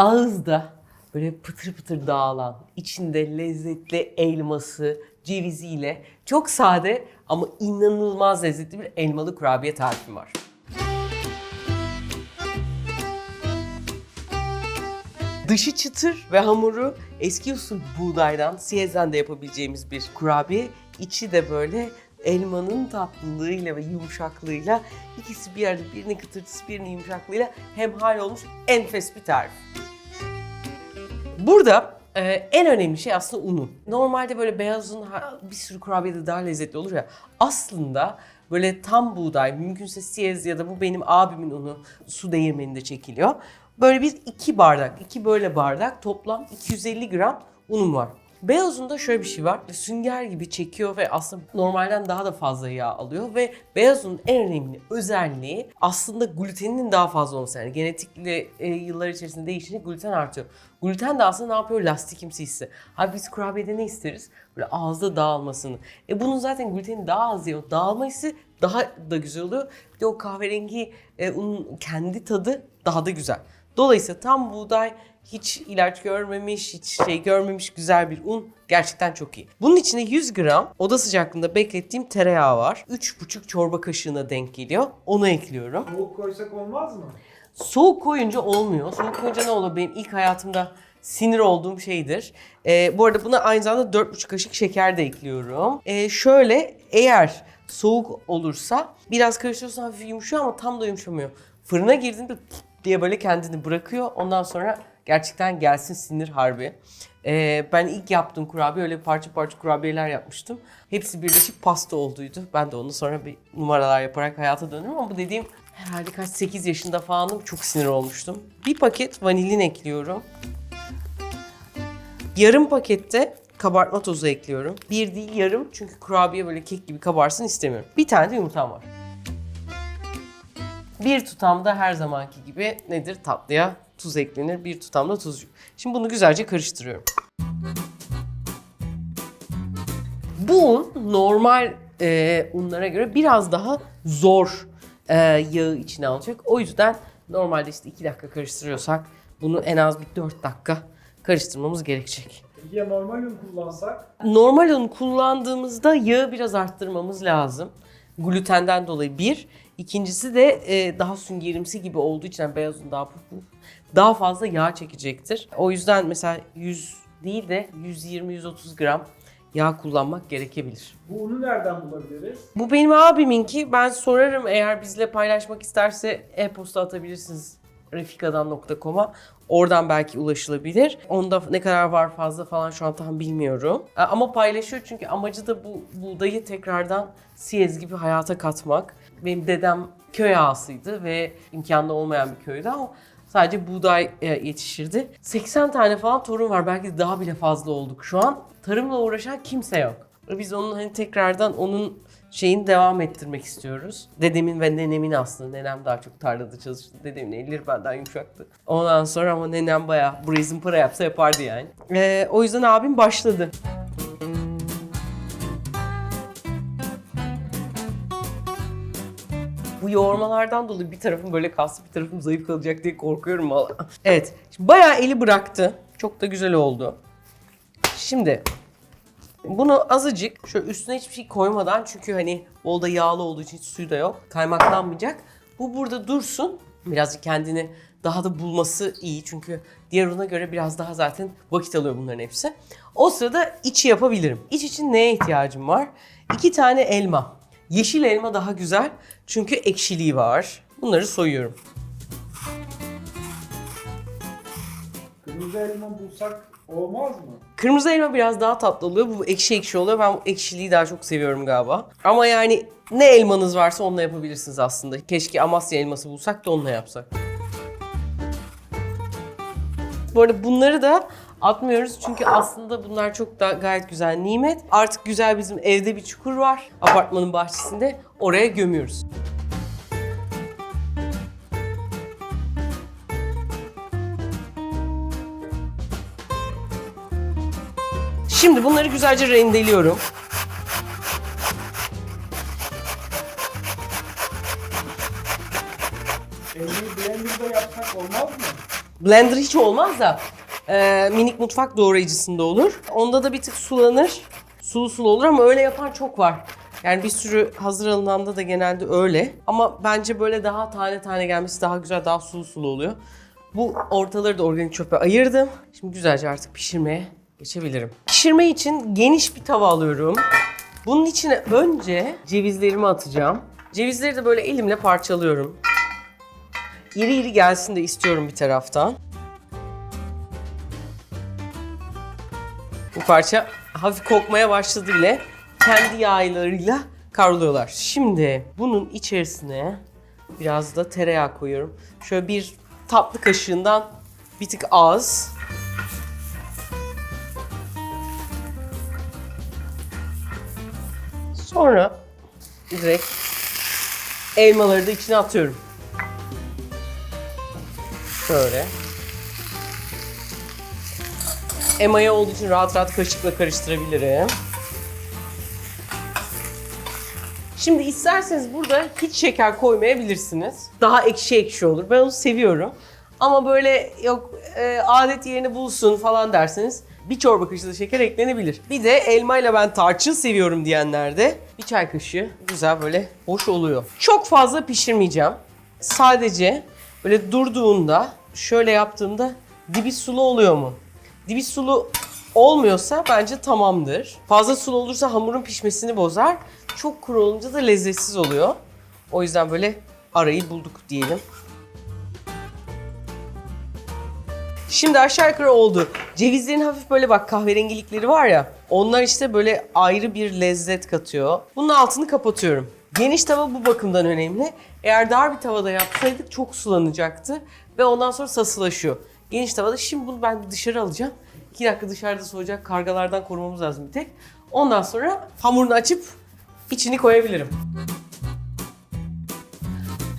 ağızda böyle pıtır pıtır dağılan, içinde lezzetli elması, ceviziyle çok sade ama inanılmaz lezzetli bir elmalı kurabiye tarifim var. Dışı çıtır ve hamuru eski usul buğdaydan, siyezden de yapabileceğimiz bir kurabiye. İçi de böyle elmanın tatlılığıyla ve yumuşaklığıyla ikisi bir arada birinin kıtırtısı birinin yumuşaklığıyla hemhal olmuş enfes bir tarif. Burada e, en önemli şey aslında unun. Normalde böyle beyaz un bir sürü kurabiyede daha lezzetli olur ya. Aslında böyle tam buğday, mümkünse siyez ya da bu benim abimin unu su değirmeninde çekiliyor. Böyle bir iki bardak, iki böyle bardak toplam 250 gram unum var. Beyaz unda şöyle bir şey var. Sünger gibi çekiyor ve aslında normalden daha da fazla yağ alıyor ve beyaz unun en önemli özelliği aslında gluteninin daha fazla olması. Yani genetikle e, yıllar içerisinde değişince gluten artıyor. Gluten de aslında ne yapıyor? Lastikimsi hissi. Abi biz kurabiyede ne isteriz? Böyle ağızda dağılmasını. E bunun zaten gluteni daha az o Dağılma hissi daha da güzel oluyor. Bir de o kahverengi e, unun kendi tadı daha da güzel. Dolayısıyla tam buğday hiç ilaç görmemiş, hiç şey görmemiş güzel bir un. Gerçekten çok iyi. Bunun içinde 100 gram oda sıcaklığında beklettiğim tereyağı var. 3,5 çorba kaşığına denk geliyor. Onu ekliyorum. Soğuk koysak olmaz mı? Soğuk koyunca olmuyor. Soğuk koyunca ne olur? Benim ilk hayatımda sinir olduğum şeydir. Ee, bu arada buna aynı zamanda 4,5 kaşık şeker de ekliyorum. Ee, şöyle eğer soğuk olursa biraz karıştırırsan hafif yumuşuyor ama tam da yumuşamıyor. Fırına girdiğinde pıt diye böyle kendini bırakıyor. Ondan sonra gerçekten gelsin sinir harbi. Ee, ben ilk yaptığım kurabiye öyle parça parça kurabiyeler yapmıştım. Hepsi birleşip pasta olduydu. Ben de onu sonra bir numaralar yaparak hayata döndüm ama bu dediğim herhalde kaç 8 yaşında falanım çok sinir olmuştum. Bir paket vanilin ekliyorum. Yarım pakette kabartma tozu ekliyorum. Bir değil yarım çünkü kurabiye böyle kek gibi kabarsın istemiyorum. Bir tane de yumurtam var. Bir tutam da her zamanki gibi nedir? Tatlıya tuz eklenir. Bir tutam da tuz. Şimdi bunu güzelce karıştırıyorum. Bu un normal e, unlara göre biraz daha zor e, yağı içine alacak. O yüzden normalde işte 2 dakika karıştırıyorsak bunu en az bir 4 dakika karıştırmamız gerekecek. Ya normal un kullansak? Normal un kullandığımızda yağı biraz arttırmamız lazım. Glutenden dolayı bir. İkincisi de e, daha süngerimsi gibi olduğu için yani beyaz un daha puf daha fazla yağ çekecektir. O yüzden mesela 100 değil de 120-130 gram yağ kullanmak gerekebilir. Bu unu nereden bulabiliriz? Bu benim abiminki. Ben sorarım eğer bizle paylaşmak isterse e-posta atabilirsiniz refikadan.com'a. Oradan belki ulaşılabilir. Onda ne kadar var fazla falan şu an tam bilmiyorum. E, Ama paylaşıyor çünkü amacı da bu buğdayı tekrardan siyez gibi hayata katmak. Benim dedem köy ağasıydı ve imkanı olmayan bir köydü ama sadece buğday e, yetişirdi. 80 tane falan torun var. Belki daha bile fazla olduk şu an. Tarımla uğraşan kimse yok. Biz onun hani tekrardan onun şeyini devam ettirmek istiyoruz. Dedemin ve nenemin aslında. Nenem daha çok tarlada çalıştı. Dedemin elleri benden yumuşaktı. Ondan sonra ama nenem bayağı burayı zımpara yapsa yapardı yani. Ee, o yüzden abim başladı. Bu yoğurmalardan dolayı bir tarafım böyle kaslı bir tarafım zayıf kalacak diye korkuyorum valla. Evet. Bayağı eli bıraktı. Çok da güzel oldu. Şimdi bunu azıcık şöyle üstüne hiçbir şey koymadan çünkü hani bolda yağlı olduğu için hiç suyu da yok. Kaymaklanmayacak. Bu burada dursun. Birazcık kendini daha da bulması iyi çünkü diğer una göre biraz daha zaten vakit alıyor bunların hepsi. O sırada içi yapabilirim. İç için neye ihtiyacım var? İki tane elma. Yeşil elma daha güzel çünkü ekşiliği var. Bunları soyuyorum. Kırmızı elma bulsak olmaz mı? Kırmızı elma biraz daha tatlı oluyor. Bu ekşi ekşi oluyor. Ben bu ekşiliği daha çok seviyorum galiba. Ama yani ne elmanız varsa onunla yapabilirsiniz aslında. Keşke Amasya elması bulsak da onunla yapsak. Bu arada bunları da atmıyoruz çünkü aslında bunlar çok da gayet güzel nimet. Artık güzel bizim evde bir çukur var apartmanın bahçesinde. Oraya gömüyoruz. Şimdi bunları güzelce rendeliyorum. Elmayı blenderda yapsak olmaz mı? Blender hiç olmaz da e, minik mutfak doğrayıcısında olur. Onda da bir tık sulanır. Sulu sulu olur ama öyle yapan çok var. Yani bir sürü hazır alınanda da genelde öyle. Ama bence böyle daha tane tane gelmesi daha güzel, daha sulu sulu oluyor. Bu ortaları da organik çöpe ayırdım. Şimdi güzelce artık pişirmeye geçebilirim. Pişirme için geniş bir tava alıyorum. Bunun içine önce cevizlerimi atacağım. Cevizleri de böyle elimle parçalıyorum. İri iri gelsin de istiyorum bir taraftan. Bu parça hafif kokmaya başladı bile. Kendi yağlarıyla kavruluyorlar. Şimdi bunun içerisine biraz da tereyağı koyuyorum. Şöyle bir tatlı kaşığından bir tık az. Sonra direkt elmaları da içine atıyorum. Şöyle. Emaya olduğu için rahat rahat kaşıkla karıştırabilirim. Şimdi isterseniz burada hiç şeker koymayabilirsiniz. Daha ekşi ekşi olur. Ben onu seviyorum. Ama böyle yok e, adet yerini bulsun falan derseniz bir çorba kaşığı da şeker eklenebilir. Bir de elmayla ben tarçın seviyorum diyenler de bir çay kaşığı güzel böyle hoş oluyor. Çok fazla pişirmeyeceğim. Sadece böyle durduğunda şöyle yaptığımda dibi sulu oluyor mu? Dibi sulu olmuyorsa bence tamamdır. Fazla sulu olursa hamurun pişmesini bozar. Çok kuru olunca da lezzetsiz oluyor. O yüzden böyle arayı bulduk diyelim. Şimdi aşağı yukarı oldu. Cevizlerin hafif böyle bak kahverengilikleri var ya. Onlar işte böyle ayrı bir lezzet katıyor. Bunun altını kapatıyorum. Geniş tava bu bakımdan önemli. Eğer dar bir tavada yapsaydık çok sulanacaktı. Ve ondan sonra sasılaşıyor. Geniş tavada şimdi bunu ben dışarı alacağım. 2 dakika dışarıda soğuyacak kargalardan korumamız lazım bir tek. Ondan sonra hamurunu açıp içini koyabilirim.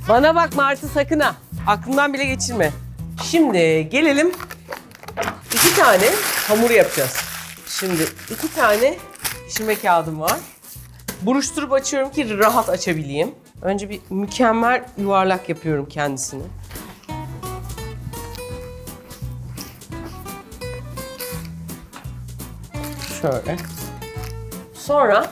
Bana bak Martı sakın ha. Aklından bile geçirme. Şimdi gelelim iki tane hamur yapacağız. Şimdi iki tane pişirme kağıdım var. Buruşturup açıyorum ki rahat açabileyim. Önce bir mükemmel yuvarlak yapıyorum kendisini. Şöyle. Sonra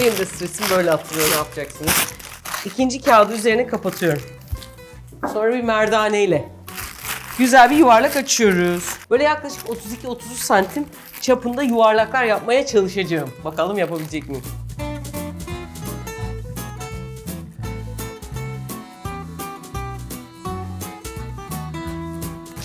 benim de stresim böyle atılıyor ne yapacaksınız? İkinci kağıdı üzerine kapatıyorum. Sonra bir merdaneyle güzel bir yuvarlak açıyoruz. Böyle yaklaşık 32-33 santim çapında yuvarlaklar yapmaya çalışacağım. Bakalım yapabilecek miyim?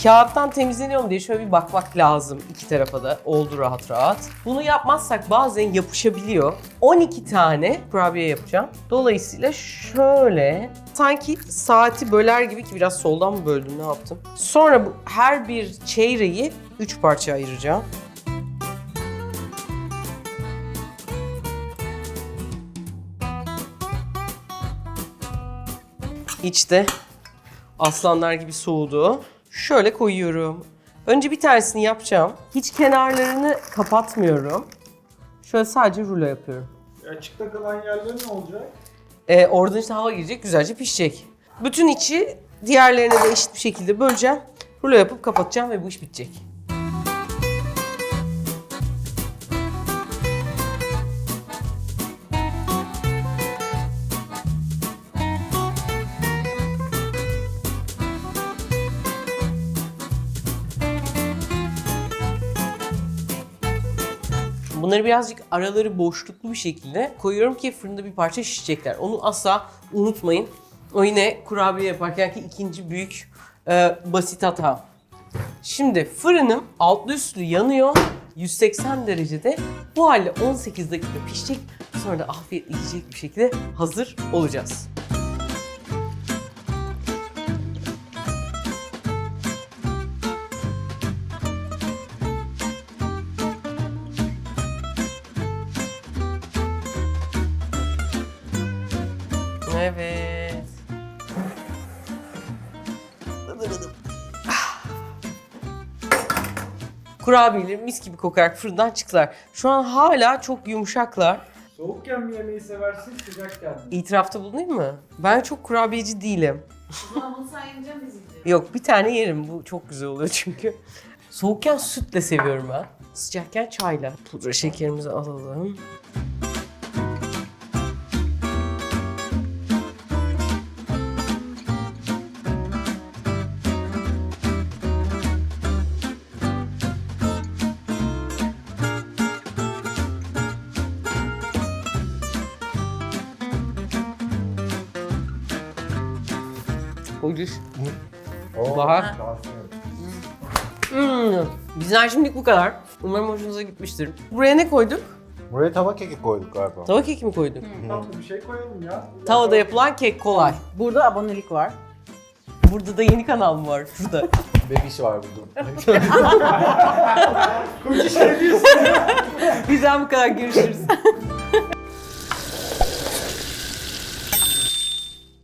Kağıttan temizleniyor mu diye şöyle bir bakmak lazım iki tarafa da oldu rahat rahat. Bunu yapmazsak bazen yapışabiliyor. 12 tane kurabiye yapacağım. Dolayısıyla şöyle sanki saati böler gibi ki biraz soldan mı böldüm ne yaptım? Sonra bu her bir çeyreği 3 parça ayıracağım. İçte aslanlar gibi soğudu. Şöyle koyuyorum. Önce bir tanesini yapacağım. Hiç kenarlarını kapatmıyorum. Şöyle sadece rulo yapıyorum. Açıkta kalan yerler ne olacak? Ee, oradan işte hava girecek, güzelce pişecek. Bütün içi diğerlerine de eşit bir şekilde böleceğim. Rulo yapıp kapatacağım ve bu iş bitecek. Bunları birazcık araları boşluklu bir şekilde koyuyorum ki fırında bir parça şişecekler. Onu asla unutmayın. O yine kurabiye yaparken ki ikinci büyük e, basit hata. Şimdi fırınım altlı üstlü yanıyor. 180 derecede. Bu halde 18 dakika pişecek. Sonra da afiyet yiyecek bir şekilde hazır olacağız. Evet. Ah. Kurabiyeler mis gibi kokarak fırından çıktılar. Şu an hala çok yumuşaklar. Soğukken mi yemeği seversin sıcakken mi? İtirafta bulunayım mı? Ben çok kurabiyeci değilim. O zaman bunu sen yiyeceğiz. Yok bir tane yerim. Bu çok güzel oluyor çünkü. Soğukken sütle seviyorum ben. Sıcakken çayla. Pudra şekerimizi alalım. Ucuz. Oo, Bahar. Hmm. Bizden şimdilik bu kadar. Umarım hoşunuza gitmiştir. Buraya ne koyduk? Buraya tava keki koyduk galiba. Tava keki mi koyduk? Tatlı bir şey koyalım ya. Tavada yapılan kek kolay. Burada abonelik var. Burada da yeni kanal mı var? Şurada. Bebiş var burada. Koca şey diyorsun. Bizden bu kadar görüşürüz.